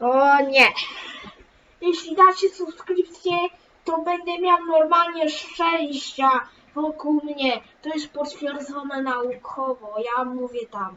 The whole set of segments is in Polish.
O nie. Jeśli dacie subskrypcję, to będę miał normalnie szczęścia wokół mnie. To jest potwierdzone naukowo. Ja mówię tam.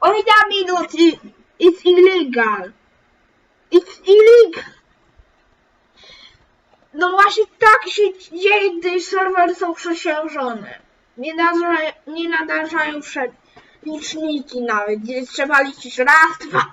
Oj, da minuty. It's illegal. It's illegal. No właśnie tak się dzieje, gdy serwery są przesiążone. Nie, nadarzają, nie nadarzają liczniki nawet, gdzie trzeba liczyć raz, dwa,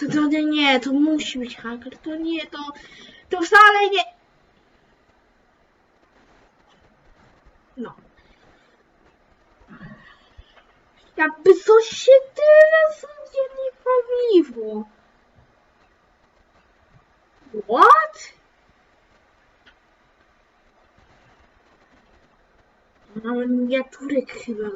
To, to nie, nie, to musi być haker, to nie, to, to wcale nie. No. Jakby coś się teraz nie pomyliło. What? Mam miniaturek chyba.